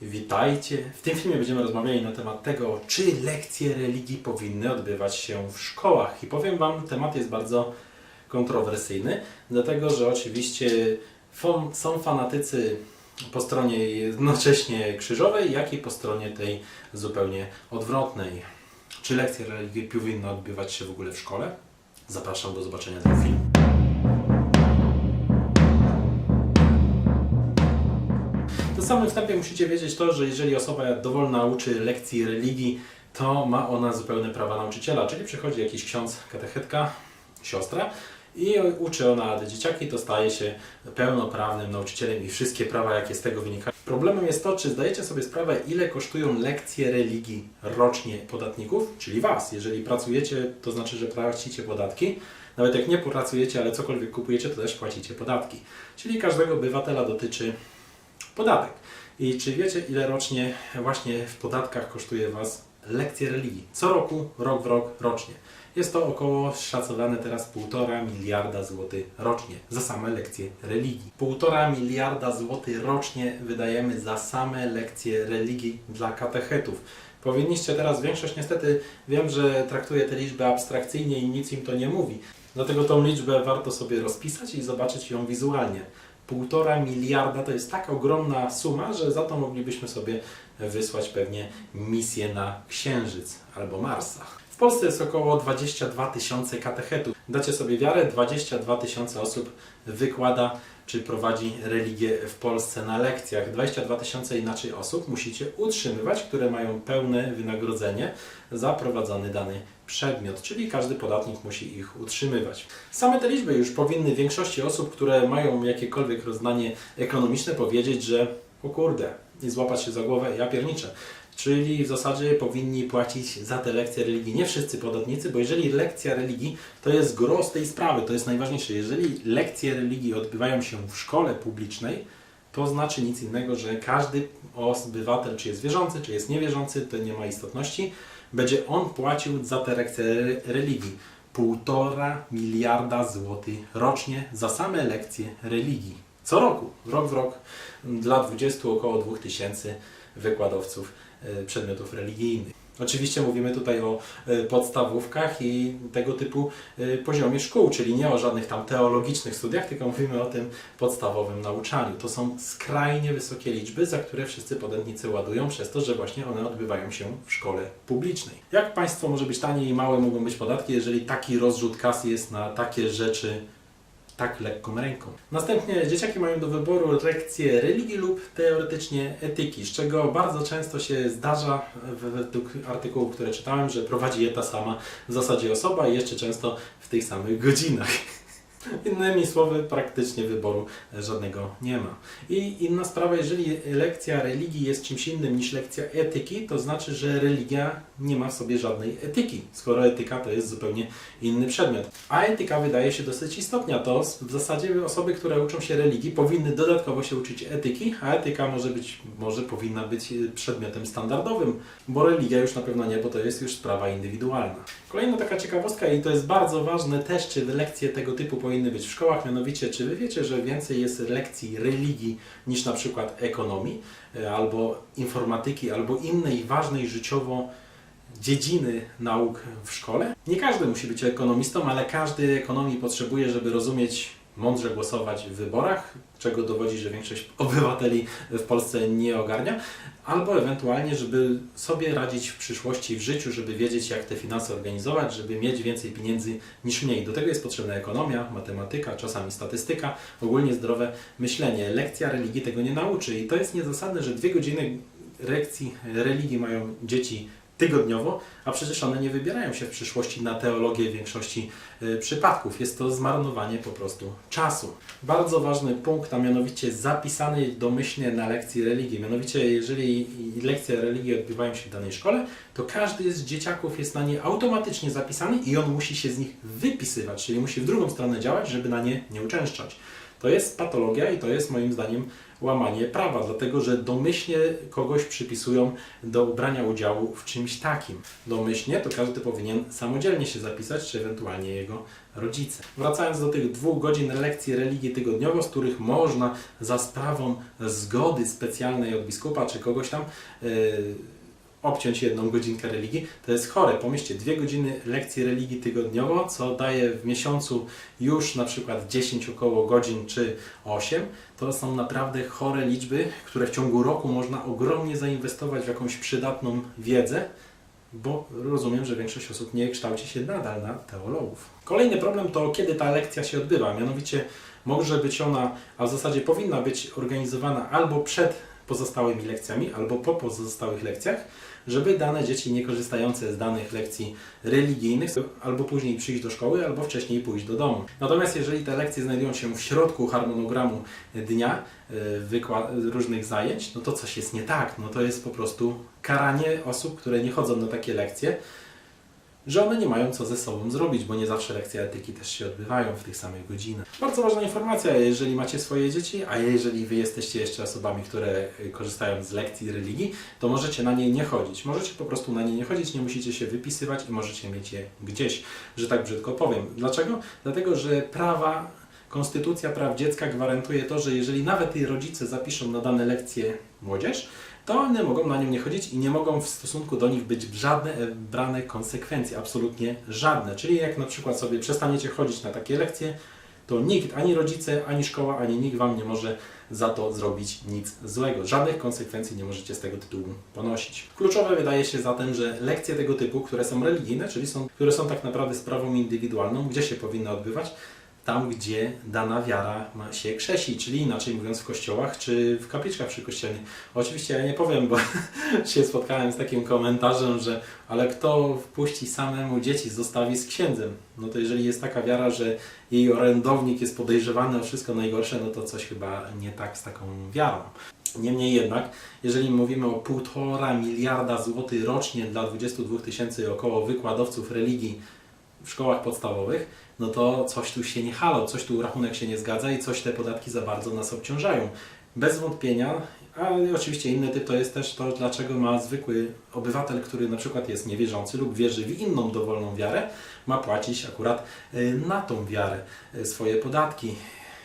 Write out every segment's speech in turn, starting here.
Witajcie! W tym filmie będziemy rozmawiali na temat tego, czy lekcje religii powinny odbywać się w szkołach. I powiem Wam, temat jest bardzo kontrowersyjny, dlatego że oczywiście są fanatycy po stronie jednocześnie krzyżowej, jak i po stronie tej zupełnie odwrotnej. Czy lekcje religii powinny odbywać się w ogóle w szkole? Zapraszam do zobaczenia tego filmu. Samym wstępie musicie wiedzieć to, że jeżeli osoba dowolna uczy lekcji religii, to ma ona zupełne prawa nauczyciela, czyli przychodzi jakiś ksiądz, katechetka, siostra i uczy ona dzieciaki, to staje się pełnoprawnym nauczycielem i wszystkie prawa, jakie z tego wynikają. Problemem jest to, czy zdajecie sobie sprawę, ile kosztują lekcje religii rocznie podatników, czyli Was. Jeżeli pracujecie, to znaczy, że płacicie podatki. Nawet jak nie pracujecie, ale cokolwiek kupujecie, to też płacicie podatki. Czyli każdego obywatela dotyczy podatek. I czy wiecie, ile rocznie właśnie w podatkach kosztuje Was lekcje religii? Co roku, rok w rok, rocznie. Jest to około szacowane teraz 1,5 miliarda złotych rocznie za same lekcje religii. 1,5 miliarda złotych rocznie wydajemy za same lekcje religii dla katechetów. Powinniście teraz, większość niestety wiem, że traktuje te liczby abstrakcyjnie i nic im to nie mówi. Dlatego tą liczbę warto sobie rozpisać i zobaczyć ją wizualnie. Półtora miliarda to jest tak ogromna suma, że za to moglibyśmy sobie wysłać pewnie misję na Księżyc albo Marsa. W Polsce jest około 22 tysiące katechetów. Dacie sobie wiarę, 22 tysiące osób wykłada czy prowadzi religię w Polsce na lekcjach. 22 tysiące inaczej osób musicie utrzymywać, które mają pełne wynagrodzenie za prowadzony dany przedmiot, czyli każdy podatnik musi ich utrzymywać. Same te liczby już powinny większości osób, które mają jakiekolwiek rozdanie ekonomiczne powiedzieć, że o kurde, i złapać się za głowę, ja pierniczę. Czyli w zasadzie powinni płacić za te lekcje religii nie wszyscy podatnicy, bo jeżeli lekcja religii to jest gro z tej sprawy, to jest najważniejsze. Jeżeli lekcje religii odbywają się w szkole publicznej, to znaczy nic innego, że każdy obywatel, czy jest wierzący, czy jest niewierzący, to nie ma istotności, będzie on płacił za te lekcje re- religii. Półtora miliarda złotych rocznie za same lekcje religii. Co roku, rok w rok, dla 20 około 2000 wykładowców e, przedmiotów religijnych. Oczywiście mówimy tutaj o e, podstawówkach i tego typu e, poziomie szkół, czyli nie o żadnych tam teologicznych studiach, tylko mówimy o tym podstawowym nauczaniu. To są skrajnie wysokie liczby, za które wszyscy podatnicy ładują przez to, że właśnie one odbywają się w szkole publicznej. Jak państwo może być tanie i małe mogą być podatki, jeżeli taki rozrzut kasy jest na takie rzeczy tak lekką ręką. Następnie dzieciaki mają do wyboru lekcje religii lub teoretycznie etyki, z czego bardzo często się zdarza według artykułów, które czytałem, że prowadzi je ta sama w zasadzie osoba i jeszcze często w tych samych godzinach. Innymi słowy, praktycznie wyboru żadnego nie ma. I inna sprawa, jeżeli lekcja religii jest czymś innym niż lekcja etyki, to znaczy, że religia nie ma w sobie żadnej etyki, skoro etyka to jest zupełnie inny przedmiot. A etyka wydaje się dosyć istotna. To w zasadzie osoby, które uczą się religii, powinny dodatkowo się uczyć etyki, a etyka może być, może powinna być przedmiotem standardowym, bo religia już na pewno nie, bo to jest już sprawa indywidualna. Kolejna taka ciekawostka i to jest bardzo ważne też, czy lekcje tego typu powinny być w szkołach, mianowicie czy Wy wiecie, że więcej jest lekcji religii niż na przykład ekonomii, e, albo informatyki, albo innej ważnej życiowo dziedziny nauk w szkole. Nie każdy musi być ekonomistą, ale każdy ekonomii potrzebuje, żeby rozumieć, mądrze głosować w wyborach, czego dowodzi, że większość obywateli w Polsce nie ogarnia, albo ewentualnie, żeby sobie radzić w przyszłości w życiu, żeby wiedzieć, jak te finanse organizować, żeby mieć więcej pieniędzy niż mniej. Do tego jest potrzebna ekonomia, matematyka, czasami statystyka, ogólnie zdrowe myślenie. Lekcja religii tego nie nauczy i to jest niezasadne, że dwie godziny lekcji religii mają dzieci tygodniowo, a przecież one nie wybierają się w przyszłości na teologię w większości y, przypadków. Jest to zmarnowanie po prostu czasu. Bardzo ważny punkt, a mianowicie zapisany domyślnie na lekcji religii. Mianowicie, jeżeli lekcje religii odbywają się w danej szkole, to każdy z dzieciaków jest na nie automatycznie zapisany i on musi się z nich wypisywać, czyli musi w drugą stronę działać, żeby na nie nie uczęszczać. To jest patologia i to jest moim zdaniem łamanie prawa, dlatego że domyślnie kogoś przypisują do brania udziału w czymś takim. Domyślnie to każdy powinien samodzielnie się zapisać, czy ewentualnie jego rodzice. Wracając do tych dwóch godzin lekcji religii tygodniowo, z których można za sprawą zgody specjalnej od biskupa czy kogoś tam yy, obciąć jedną godzinkę religii, to jest chore. Pomyślcie, dwie godziny lekcji religii tygodniowo, co daje w miesiącu już na przykład 10 około godzin czy 8, to są naprawdę chore liczby, które w ciągu roku można ogromnie zainwestować w jakąś przydatną wiedzę, bo rozumiem, że większość osób nie kształci się nadal na teologów. Kolejny problem to kiedy ta lekcja się odbywa, mianowicie może być ona, a w zasadzie powinna być organizowana albo przed pozostałymi lekcjami, albo po pozostałych lekcjach, żeby dane dzieci nie korzystające z danych lekcji religijnych albo później przyjść do szkoły, albo wcześniej pójść do domu. Natomiast jeżeli te lekcje znajdują się w środku harmonogramu dnia, wykła- różnych zajęć, no to coś jest nie tak. No to jest po prostu karanie osób, które nie chodzą na takie lekcje, że one nie mają co ze sobą zrobić, bo nie zawsze lekcje etyki też się odbywają w tych samych godzinach. Bardzo ważna informacja, jeżeli macie swoje dzieci, a jeżeli Wy jesteście jeszcze osobami, które korzystają z lekcji religii, to możecie na nie nie chodzić. Możecie po prostu na nie nie chodzić, nie musicie się wypisywać i możecie mieć je gdzieś, że tak brzydko powiem. Dlaczego? Dlatego, że prawa Konstytucja praw dziecka gwarantuje to, że jeżeli nawet rodzice zapiszą na dane lekcje młodzież, to one mogą na nią nie chodzić i nie mogą w stosunku do nich być żadne e, brane konsekwencje, absolutnie żadne. Czyli jak na przykład sobie przestaniecie chodzić na takie lekcje, to nikt, ani rodzice, ani szkoła, ani nikt Wam nie może za to zrobić nic złego. Żadnych konsekwencji nie możecie z tego tytułu ponosić. Kluczowe wydaje się zatem, że lekcje tego typu, które są religijne, czyli są, które są tak naprawdę sprawą indywidualną, gdzie się powinny odbywać, tam, gdzie dana wiara ma się krzesi, czyli inaczej mówiąc w kościołach czy w kapliczkach przykościelnych. Oczywiście ja nie powiem, bo się spotkałem z takim komentarzem, że ale kto wpuści samemu dzieci, zostawi z księdzem? No to jeżeli jest taka wiara, że jej orędownik jest podejrzewany o wszystko najgorsze, no to coś chyba nie tak z taką wiarą. Niemniej jednak, jeżeli mówimy o półtora miliarda złotych rocznie dla 22 tysięcy około wykładowców religii w szkołach podstawowych, no to coś tu się nie halo, coś tu rachunek się nie zgadza i coś te podatki za bardzo nas obciążają. Bez wątpienia, a oczywiście inny typ to jest też to, dlaczego ma zwykły obywatel, który na przykład jest niewierzący lub wierzy w inną dowolną wiarę, ma płacić akurat y, na tą wiarę y, swoje podatki.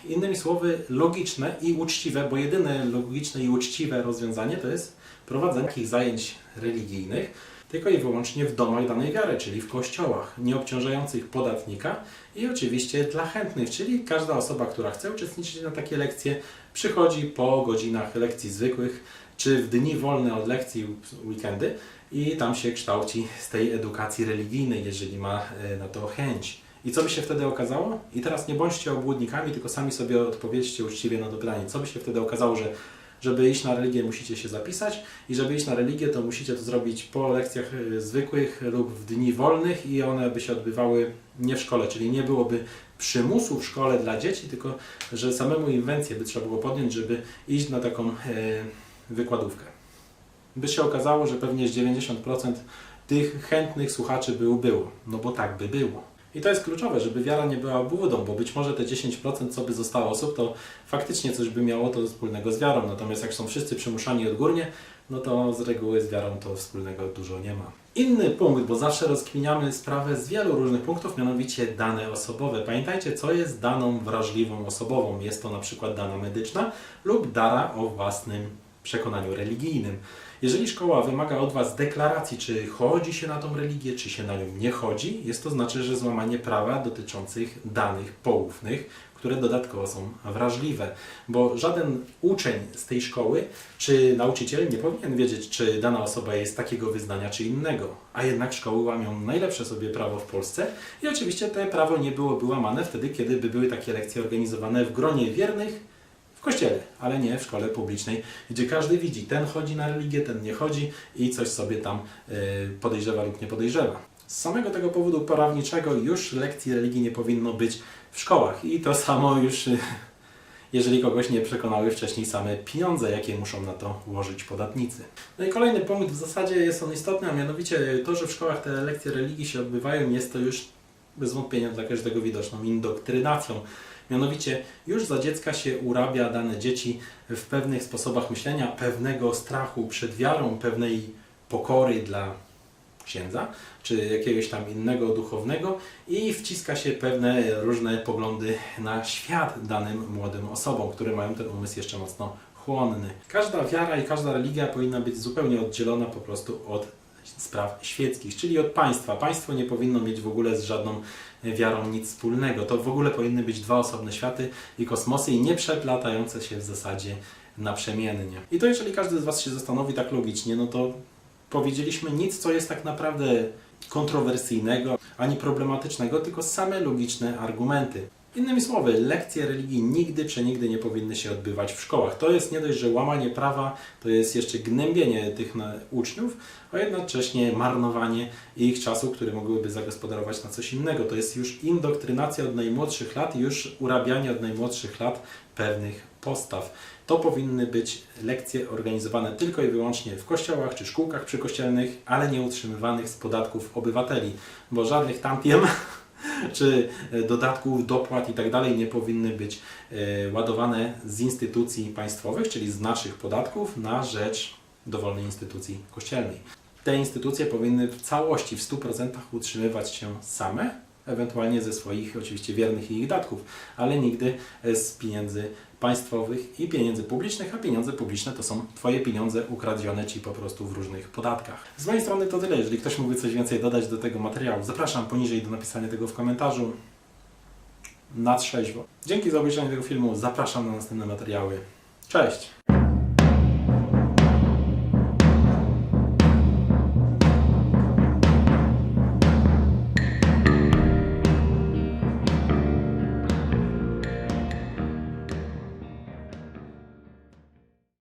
Innymi słowy, logiczne i uczciwe, bo jedyne logiczne i uczciwe rozwiązanie to jest prowadzenie takich zajęć religijnych, tylko i wyłącznie w domach danej wiary, czyli w kościołach, nie obciążających podatnika i oczywiście dla chętnych, czyli każda osoba, która chce uczestniczyć na takie lekcje, przychodzi po godzinach lekcji zwykłych, czy w dni wolne od lekcji weekendy i tam się kształci z tej edukacji religijnej, jeżeli ma e, na to chęć. I co by się wtedy okazało? I teraz nie bądźcie obłudnikami, tylko sami sobie odpowiedzcie uczciwie na to pytanie. Co by się wtedy okazało, że żeby iść na religię musicie się zapisać i żeby iść na religię to musicie to zrobić po lekcjach y, zwykłych lub w dni wolnych i one by się odbywały nie w szkole, czyli nie byłoby przymusu w szkole dla dzieci, tylko że samemu inwencję by trzeba było podjąć, żeby iść na taką e, wykładówkę. By się okazało, że pewnie z 90% tych chętnych słuchaczy by było, no bo tak by było. I to jest kluczowe, żeby wiara nie była obłudą, bo być może te 10%, co by zostało osób, to faktycznie coś by miało to wspólnego z wiarą. Natomiast jak są wszyscy przymuszani odgórnie, no to z reguły z wiarą to wspólnego dużo nie ma. Inny punkt, bo zawsze rozkminiamy sprawę z wielu różnych punktów, mianowicie dane osobowe. Pamiętajcie, co jest daną wrażliwą osobową. Jest to na przykład dana medyczna lub dara o własnym przekonaniu religijnym. Jeżeli szkoła wymaga od Was deklaracji, czy chodzi się na tą religię, czy się na nią nie chodzi, jest to znaczy, że złamanie prawa dotyczących danych poufnych, które dodatkowo są wrażliwe, bo żaden uczeń z tej szkoły czy nauczyciel nie powinien wiedzieć, czy dana osoba jest takiego wyznania czy innego, a jednak szkoły łamią najlepsze sobie prawo w Polsce i oczywiście to prawo nie byłoby łamane wtedy, kiedy by były takie lekcje organizowane w gronie wiernych w kościele, ale nie w szkole publicznej, gdzie każdy widzi, ten chodzi na religię, ten nie chodzi i coś sobie tam y, podejrzewa lub nie podejrzewa. Z samego tego powodu prawniczego już lekcji religii nie powinno być w szkołach i to samo już, y, jeżeli kogoś nie przekonały wcześniej same pieniądze, jakie muszą na to ułożyć podatnicy. No i kolejny punkt, w zasadzie jest on istotny, a mianowicie to, że w szkołach te lekcje religii się odbywają, jest to już bez wątpienia dla każdego widoczną indoktrynacją. Mianowicie już za dziecka się urabia dane dzieci w pewnych sposobach myślenia, pewnego strachu przed wiarą, pewnej pokory dla księdza, czy jakiegoś tam innego duchownego i wciska się pewne różne poglądy na świat danym młodym osobom, które mają ten umysł jeszcze mocno chłonny. Każda wiara i każda religia powinna być zupełnie oddzielona po prostu od spraw świeckich, czyli od państwa. Państwo nie powinno mieć w ogóle z żadną wiarą nic wspólnego. To w ogóle powinny być dwa osobne światy i kosmosy i nie przeplatające się w zasadzie naprzemiennie. I to jeżeli każdy z Was się zastanowi tak logicznie, no to powiedzieliśmy nic, co jest tak naprawdę kontrowersyjnego ani problematycznego, tylko same logiczne argumenty. Innymi słowy, lekcje religii nigdy przenigdy nie powinny się odbywać w szkołach. To jest nie dość, że łamanie prawa, to jest jeszcze gnębienie tych uczniów, a jednocześnie marnowanie ich czasu, który mogłyby zagospodarować na coś innego. To jest już indoktrynacja od najmłodszych lat już urabianie od najmłodszych lat pewnych postaw. To powinny być lekcje organizowane tylko i wyłącznie w kościołach czy szkółkach przykościelnych, ale nie utrzymywanych z podatków obywateli, bo żadnych tantiem czy e, dodatków, dopłat i tak dalej nie powinny być e, ładowane z instytucji państwowych, czyli z naszych podatków na rzecz dowolnej instytucji kościelnej. Te instytucje powinny w całości, w 100% utrzymywać się same, ewentualnie ze swoich oczywiście wiernych ich datków, ale nigdy e, z pieniędzy państwowych i pieniędzy publicznych, a pieniądze publiczne to są Twoje pieniądze ukradzione Ci po prostu w różnych podatkach. Z mojej strony to tyle. Jeżeli ktoś mógłby coś więcej dodać do tego materiału, zapraszam poniżej do napisania tego w komentarzu na trzeźwo. Dzięki za obejrzenie tego filmu, zapraszam na następne materiały. Cześć!